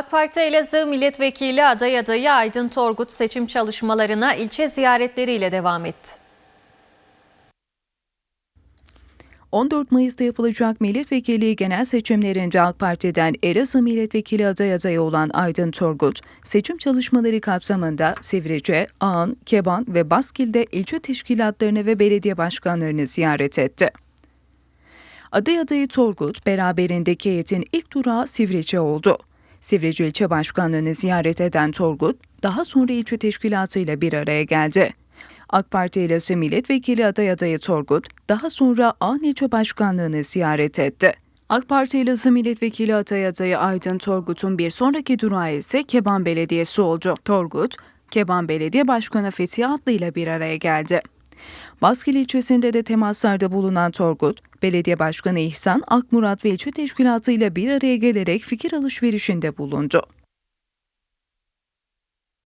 AK Parti Elazığ Milletvekili aday adayı Aydın Torgut seçim çalışmalarına ilçe ziyaretleriyle devam etti. 14 Mayıs'ta yapılacak milletvekili genel seçimlerinde AK Parti'den Elazığ milletvekili aday adayı olan Aydın Torgut, seçim çalışmaları kapsamında Sivrice, Ağın, Keban ve Baskil'de ilçe teşkilatlarını ve belediye başkanlarını ziyaret etti. Aday adayı Torgut, beraberindeki heyetin ilk durağı Sivrice oldu. Sivrice ilçe başkanlığını ziyaret eden Torgut, daha sonra ilçe teşkilatıyla bir araya geldi. AK Parti Elazığ Milletvekili aday adayı Torgut, daha sonra Ağın İlçe Başkanlığı'nı ziyaret etti. AK Parti Elazığ Milletvekili aday adayı Aydın Torgut'un bir sonraki durağı ise Keban Belediyesi oldu. Torgut, Keban Belediye Başkanı Fethi Atlı ile bir araya geldi. Baskil ilçesinde de temaslarda bulunan Torgut, Belediye Başkanı İhsan Akmurat ve ilçe teşkilatı ile bir araya gelerek fikir alışverişinde bulundu.